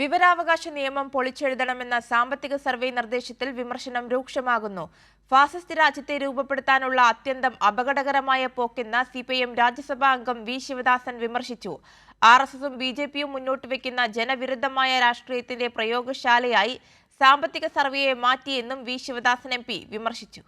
വിവരാവകാശ നിയമം പൊളിച്ചെഴുതണമെന്ന സാമ്പത്തിക സർവേ നിർദ്ദേശത്തിൽ വിമർശനം രൂക്ഷമാകുന്നു. ഫാസിസ്റ്റ് രാജ്യത്തെ രൂപപ്പെടുത്താനുള്ള അത്യന്തം അപകടകരമായ പോക്കെന്ന് സി പി എം രാജ്യസഭാ അംഗം വി. ശിവദാസൻ വിമർശിച്ചു. ആർ എസ് എസും ബി ജെ പിയും മുന്നോട്ട് വയ്ക്കുന്ന ജനവിരുദ്ധമായ രാഷ്ട്രീയത്തിന്റെ പ്രയോഗശാലയായി സാമ്പത്തിക സർവേയെ മാറ്റിയെന്നും വി. ശിവദാസൻ എം പി വിമർശിച്ചു.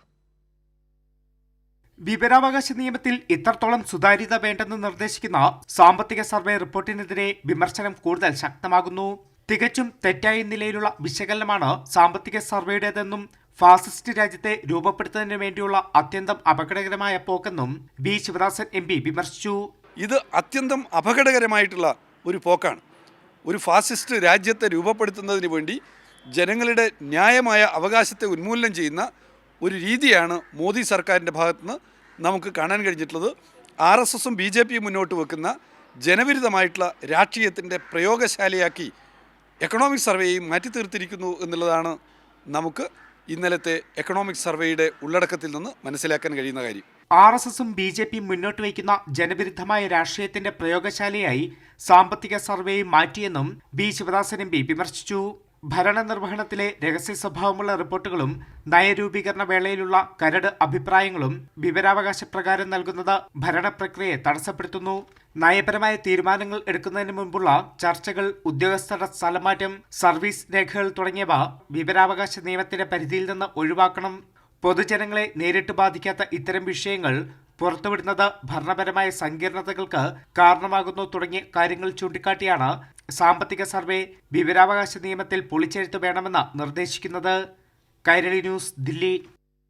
വിവരാവകാശ നിയമത്തിൽ ഇത്രത്തോളം സുതാര്യത വേണ്ടെന്ന് നിർദ്ദേശിക്കുന്ന സാമ്പത്തിക സർവേ റിപ്പോർട്ടിനെതിരെ വിമർശനം കൂടുതൽ ശക്തമാകുന്നു. തികച്ചും തെറ്റായ നിലയിലുള്ള വിശകലനമാണ് സാമ്പത്തിക സർവേയുടേതെന്നും ഫാസിസ്റ്റ് രാജ്യത്തെ രൂപപ്പെടുത്തുന്നതിന് വേണ്ടിയുള്ള അത്യന്തം അപകടകരമായ പോക്കെന്നും ബി ശിവദാസൻ എം പി വിമർശിച്ചു. ഇത് അത്യന്തം അപകടകരമായിട്ടുള്ള ഒരു പോക്കാണ്. ഒരു ഫാസിസ്റ്റ് രാജ്യത്തെ രൂപപ്പെടുത്തുന്നതിന് വേണ്ടി ജനങ്ങളുടെ ന്യായമായ അവകാശത്തെ ഉന്മൂലനം ചെയ്യുന്ന ഒരു രീതിയാണ് മോദി സർക്കാരിന്റെ ഭാഗത്തുനിന്ന് നമുക്ക് കാണാൻ കഴിഞ്ഞിട്ടുള്ളത്. ആർ എസ് എസും ബി ജെ പിയും മുന്നോട്ട് വെക്കുന്ന ജനവിരുദ്ധമായിട്ടുള്ള രാഷ്ട്രീയത്തിന്റെ പ്രയോഗശാലയാക്കി എക്കണോമിക് സർവേയും മാറ്റി തീർത്തിരിക്കുന്നു എന്നുള്ളതാണ് നമുക്ക് ഇന്നലത്തെ എക്കണോമിക് സർവേയുടെ ഉള്ളടക്കത്തിൽ നിന്ന് മനസ്സിലാക്കാൻ കഴിയുന്ന കാര്യം. ആർ എസ് എസും ബി ജെ പിയും മുന്നോട്ട് വയ്ക്കുന്ന ജനവിരുദ്ധമായ രാഷ്ട്രീയത്തിന്റെ പ്രയോഗശാലയായി സാമ്പത്തിക സർവേയും മാറ്റിയെന്നും ബി ശിവദാസൻ എം പി വിമർശിച്ചു. ഭരണനിർവഹണത്തിലെ രഹസ്യ സ്വഭാവമുള്ള റിപ്പോർട്ടുകളും നയരൂപീകരണ വേളയിലുള്ള കരട് അഭിപ്രായങ്ങളും വിവരാവകാശ പ്രകാരം നൽകുന്നത് ഭരണപ്രക്രിയയെ തടസ്സപ്പെടുത്തുന്നു. നയപരമായ തീരുമാനങ്ങൾ എടുക്കുന്നതിന് മുമ്പുള്ള ചർച്ചകൾ ഉദ്യോഗസ്ഥരുടെ സ്ഥലമാറ്റം സർവീസ് രേഖകൾ തുടങ്ങിയവ വിവരാവകാശ നിയമത്തിന്റെ പരിധിയിൽ നിന്ന് ഒഴിവാക്കണം. പൊതുജനങ്ങളെ നേരിട്ട് ബാധിക്കാത്ത ഇത്തരം വിഷയങ്ങൾ പുറത്തുവിടുന്നത് ഭരണപരമായ സങ്കീർണതകൾക്ക് കാരണമാകുന്നു തുടങ്ങിയ കാര്യങ്ങൾ ചൂണ്ടിക്കാട്ടിയാണ് സാമ്പത്തിക സർവേ വിവരാവകാശ നിയമത്തിൽ പൊളിച്ചെഴുത്ത് വേണമെന്ന് നിർദ്ദേശിക്കുന്നത്. കൈരളി ന്യൂസ് ദില്ലി.